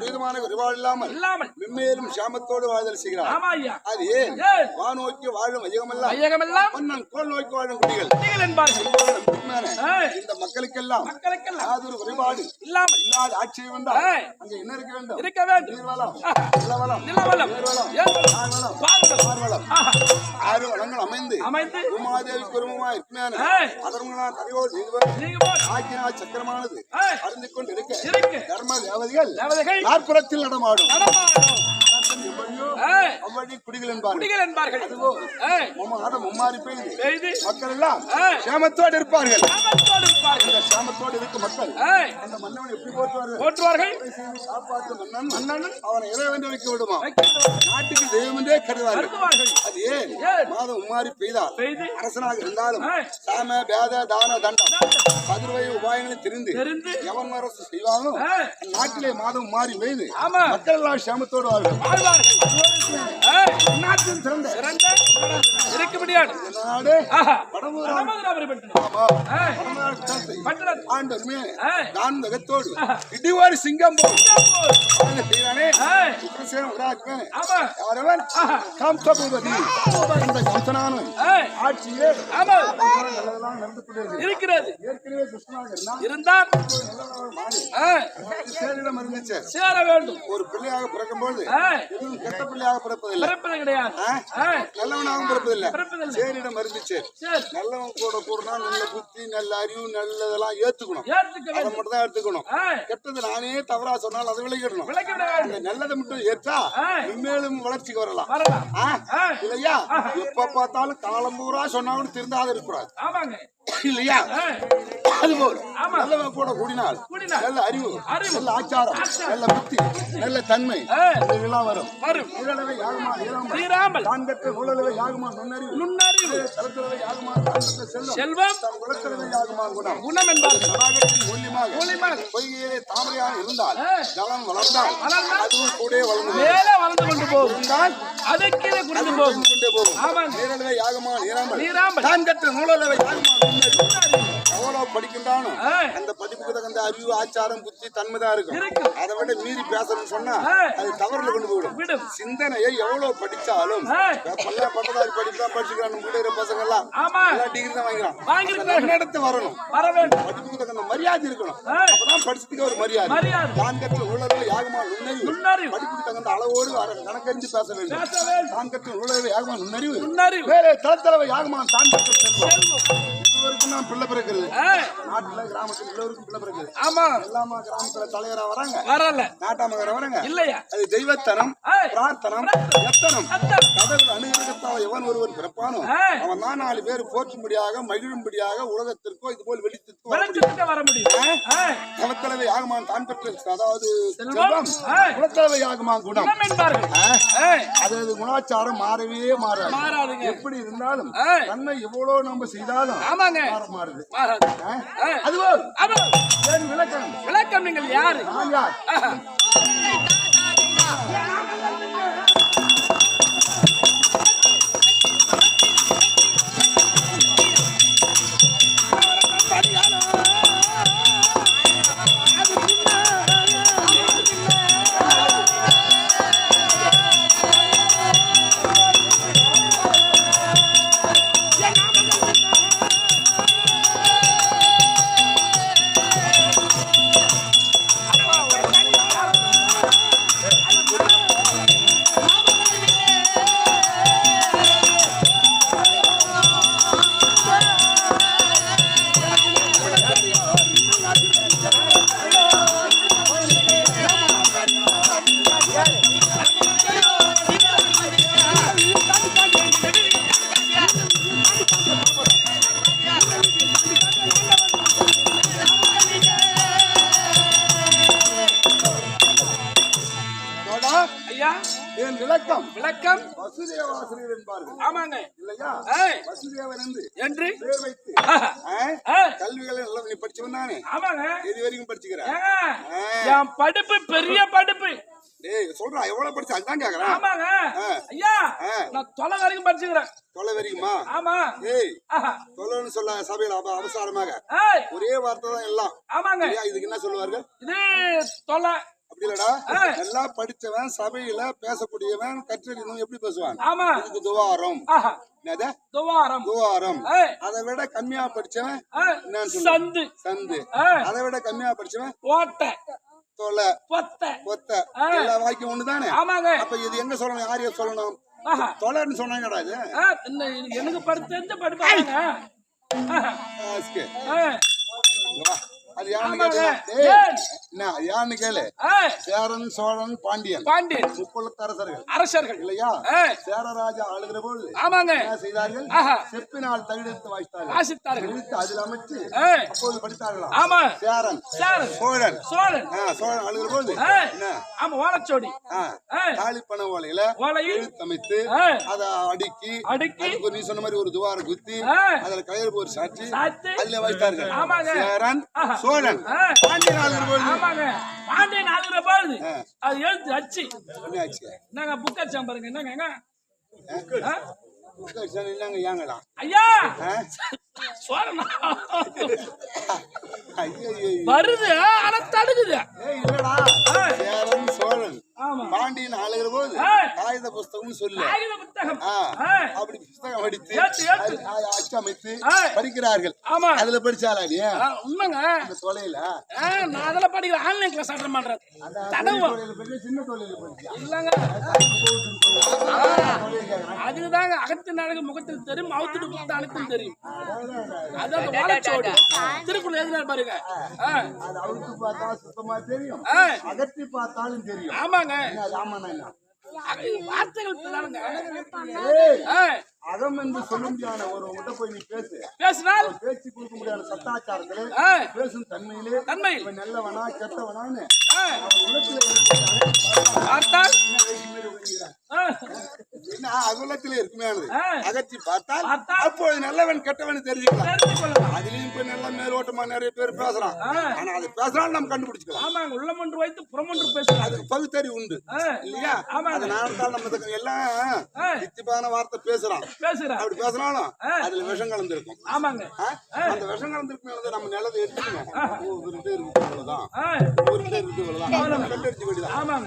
விதமான குறைபாடு இல்லாமல் இல்லாமல் மென்மேலும் சாமத்தோடு வாழ்தல் செய்கிறார். ஆமா ஐயா. அது ஏன்? வானோக்கி வாழும் ஐயகமெல்லாம் ஐயகமெல்லாம் மன்னன் கோல் நோக்கி வாழும் குடிகள் என்பார்கள். ஏய், இந்த மக்களுக்கெல்லாம் மக்களுக்கெல்லாம் யாதொரு குறைபாடு இல்லாமல் இல்லாத ஆட்சியை வந்தால். அங்க என்ன இருக்க வேண்டும்? இருக்க வேண்டும். நீர்வளம் ஆ. நிலவளம் நிலவலம் வளங்கள் அமைந்து அமைந்து உமாதேவி குருமமா இருக்கிறான ஏய். அதர்மனா தலைவோர் செய்வர் நீங்க போடு. ஆக்கினா சக்கரமானது அறிந்து கொண்டு இருக்க. தர்ம தேவதைகள் நாற்புறத்தில் நடமாடும் நடமாடும். அவ்வழி குடிகள் என்பார்கள். குடிகள் என்பார்கள். மும்மாறி பெய்து. மக்கள் எல்லாம். சேமத்தோடு இருப்பார்கள். இந்த சேமத்தோடு இருக்கும் மக்கள் அந்த மன்னவன் எப்படி போற்றுவார்கள்? போற்றுவார்கள். காப்பாற்று மன்னன் மன்னன் அவனை இறைவன் வைக்க விடுமா? நாட்டுக்கு தெய்வம் என்றே கருதுவார்கள். கருதுவார்கள். அது ஏன்? மாதம் உமாறி பெய்தால் பெய்து. அரசனாக இருந்தாலும். சாம பேத தான தண்டம் பதிர்வை உபாயங்களை தெரிந்து எவன் அரசு செய்வானோ ஏய், நாட்டிலே மாதம் மாறி பெய்து மக்கள் எல்லாம் சேமத்தோடு வாழ்வார்கள். நாட்டின் சிறந்த சிறந்த இடிவாரி சிங்கம் நடந்து கொண்டிருக்கிறது இருக்கிறது. இருந்தால் சேர வேண்டும். ஒரு பிள்ளையாக பிறக்கும்போது ஏய், எதுவும் கெட்ட பிள்ளையாக பிறப்பதில்லை. பிறப்பது கிடையாது. நல்லவனாகவும் பிறப்பதில்லை. பிறப்பதில்லை சேரிடம் சரி. நல்லவன் கூட கூடனா நல்ல புத்தி நல்ல அறிவு நல்லதெல்லாம் ஏத்துக்கணும். அதை மட்டும் தான் எடுத்துக்கணும் கெட்டது நானே தவறா சொன்னால் அதை விலகிடணும் விளக்கி விட வேண்டும் இந்த நல்லதை மட்டும் ஏற்றா ஏய். மேலும் வளர்ச்சிக்கு வரலாம். இல்லையா? எப்ப பார்த்தாலும் காலம் பூரா சொன்னாலும் திருந்தாத இருக்கக்கூடாது. ஆமாங்க. இல்லையா? ஆமா. நல்லவன் கூட கூடினால். நல்ல அறிவு. நல்ல ஆச்சாரம். நல்ல புத்தி நல்ல தன்மை இதெல்லாம் வரும். வரும். உடலவை யாகுமா தீராமல். தான் பெற்ற யாகுமா நுண்ணறிவு பெற்ற செல்வம்? குணம் மூலியமாக. பொய்கையிலே தாமரையாக இருந்தால். ஜலம் வளர்ந்தால் அதுவும் கூட வளர்ந்து மேலே வளர்ந்து கொண்டு போகும். குறைந்து போகும். கொண்டே போகும். ஆமாங்க நீரளவை யாகுமா நீராமல் நீராமல். தான் கற்ற நூலளவை யாகுமா எவ்வளவு படிக்கின்றானோ? அந்த படிப்புக்கு தகுந்த அறிவு ஆச்சாரம் புத்தி தன்மைதான் இருக்கும். இருக்கும் அதை விட மீறி பேசணும்னு சொன்னா. அது தவறுல கொண்டு போயிடும். சிந்தனையை எவ்வளவு படிச்சாலும் பல்ல பட்டதாரி படிப்பு தான் படிச்சுக்கிறான் கூட இருக்கிற பசங்க எல்லாம் டிகிரி தான் வாங்கியிருக்கிறார்கள் நடத்து வரணும். படிப்புக்கு தகுந்த மரியாதை இருக்கணும். அப்பதான் படிச்சதுக்கு ஒரு மரியாதை. கற்ற உலகில் யாகமா நுண்ணறிவு. படிப்புக்கு தகுந்த அளவோடு கணக்கறிஞ்சு பேச வேண்டும். கற்ற உலகில் யாகமா நுண்ணறிவு. வேற தளத்தளவை யாகமா கற்ற செல்வம். இதுவரைக்கும் நான் பிள்ளை நாட்டுல கிராமத்துல எல்லோருக்கும் பிள்ளை ஆமா. எல்லாமா கிராமத்துல தலைவரா வராங்க. வரல. நாட்டாமகர வராங்க. இல்லையா? அது தெய்வத்தனம் ஏய், பிரார்த்தனம் எத்தனம். அத்தம். கடவுள் அனுகிரகத்தால் எவன் ஒருவன் பிறப்பானோ ஏய், அவன் தான் நாலு பேர் போற்றும்படியாக மகிழும்படியாக உலகத்திற்கோ இது போல் வெளிச்சத்துக்கோ வர முடியும். குலத்தலைவை ஆகுமான் தான் பெற்ற அதாவது. குலத்தலைவை ஆகுமான் குணம். குணம் என்பார்கள். ஆ? ஏய், அது அது குணாச்சாரம் மாறவே மாறாது. எப்படி இருந்தாலும். தன்னை எவ்வளவு நம்ம செய்தாலும் ஆமாங்க. மாறுது ஆமா. ஏன் விளக்கம்? விளக்கம் நீங்கள் யாரு? நான் யார்? வசுதேவாசிரியர் என்பார்கள். ஆமாங்க. இல்லையா? ஏய், வசுதேவன் என்று என்று? பேர் வைத்து? ஏய், கல்விகளை நல்லா நீ படிச்சவன் தானே? ஆமாங்க. எது வரைக்கும் படிச்சுக்கிற? ஏங்க, என் படிப்பு பெரிய படிப்பு. டேய் சொல்றா எவ்வளவு படிச்சு அதான் கேக்குறேன் ஆமாங்க. ஐயா. நான் தொலை வரைக்கும் படிச்சுக்கிறேன். தொலை வரைக்குமா? ஆமா. ஏய். தொலைன்னு சொல்ல சபையில் அவ- அவசரமாக. ஏய். ஒரே வார்த்தை தான் எல்லாம். ஆமாங்க. இதுக்கு என்ன சொல்லுவார்கள்? இது தொலை. அப்படி இல்லடா. நல்லா படிச்சவன் சபையில பேசக்கூடியவன் கற்றறிந்தவன் எப்படி பேசுவான்? ஆமா. இதுக்கு துவாரம். என்னது? துவாரம். துவாரம். அதை விட கம்மியா படிச்சவன் சந்து. சந்து. அதை விட கம்மியா படிச்சவன் ஓட்டை. தொலை. பொத்தை. கொத்த ஆ. எல்லா வாக்கியம் ஒண்ணுதானே? ஆமாங்க. அப்ப இது எங்க சொல்லணும்? யாரைய சொல்லணும்? தொலைன்னு சொன்னாங்கடா இது. எனக்கு படித்து தெரிஞ்ச படிப்பாங்க. அது யாருன்னு கேளு. சேரன் சோழன் பாண்டியன். பாண்டியன். அரசர்கள். இல்லையா? ஏய், சேரராஜா ஆளுகிற பொழுது ஆமாங்க. என்ன செய்தார்கள்? ஆஹா. செப்பினால் தகுதித்து வாய்த்தார்கள் வாசித்தார்கள். எழுத்து அதில் அமைச்சு ஏய், அப்போது படித்தார்களாம். ஆமா. சேரன் சாரன். சோழன். சோழன். சோழன் ஆளுகிற என்ன? ஆமா ஓலச்சோடி. தாலிப்பண ஓலையில ஓலையில் அதை அடுக்கி அடுக்கி நீ சொன்ன மாதிரி ஒரு துவாரம் குத்தி அதுல கயிறு போர் சாட்சி சாத்து அதுல வைத்தார்கள். சேரன். சோழன் ஏய், பாண்டியன் ஆளுகிற பொழுது ஆமாங்க. பாண்டியன் ஆளுகிற பொழுது. அது எழுத்து அச்சு. என்ன ஆச்சு நாங்க புக் பாருங்க என்னங்க ஆ? இல்லங்க ஏங்கடா ஐயா? சோழனா. வருது ஆனா தடுக்குது. இல்லடா. சேரன் சோழன். ஆமா. பாண்டியன் ஆளுகிற போது. காகித புஸ்தகம்னு சொல்லு. அப்படி புஸ்தகம் படித்து அச்சமைத்து ஏய். படிக்கிறார்கள். ஆமா. அதுல படிச்சாலா நீ? ஆ, உண்மைங்க. அந்த தொலைல. ஆ, நான் அதெல்லாம் படிக்கிறேன் ஆன்லைன் கிளாஸ் அட்டன் பண்றேன் படிச்சு சின்ன தொழில படிச்சியா இல்லங்க. அதுதாங்க அகத்து நாடக முகத்தில் தெரியும் அவுத்துட்டு புத்த அனைத்தும் தெரியும். அது அந்த வாழைச்சோடு. திருக்குறள் எழுதினார் பாருங்க. அது அழுத்து பார்த்தா சுத்தமா தெரியும். அகற்றி பார்த்தாலும் தெரியும். ஆமாங்க. என்ன அது ஆமாண்ணா வார்த்தைகள் அகம் என்று சொல்ல முடியாத ஒருவங்கிட்ட போய் நீ பேசு. பேசினால்? பேச்சு கொடுக்க முடியாத சத்தாச்சாரத்திலே பேசும் தன்மையிலே இவன் நல்லவனா கெட்டவனான்னு அகுலத்திலே இருக்குமையானது? ஆ. அகற்றி பார்த்தால் அப்பொழுது நல்லவன் கெட்டவன் தெரிஞ்சுக்கலாம். அதுலயும் இப்ப நல்ல மேலோட்டமா நிறைய பேர் பேசுறான். ஆனா அது பேசுறான்னு நம்ம கண்டுபிடிச்சுக்கலாம். ஆமாங்க உள்ளம் ஒன்று வைத்து புறம் ஒன்று பேசுறாங்க அதுக்கு பகுத்தறிவு உண்டு. இல்லையா. அதனால தான் நம்ம எல்லாம் வார்த்தை பேசுறான். பேசுறேன் அப்படி பேசினாலும். அதுல விஷம் கலந்துருக்கும். ஆமாங்க? அந்த விஷம் கலந்துருக்கும் நம்ம நிலத்தை எடுத்துக்கணும் ஒரு கிட்ட இருக்கு இவ்வளவுதான். ஒரு கிட்ட இருக்கு இவ்வளவுதான். கண்டடிச்சு வேண்டியதான் ஆமாங்க.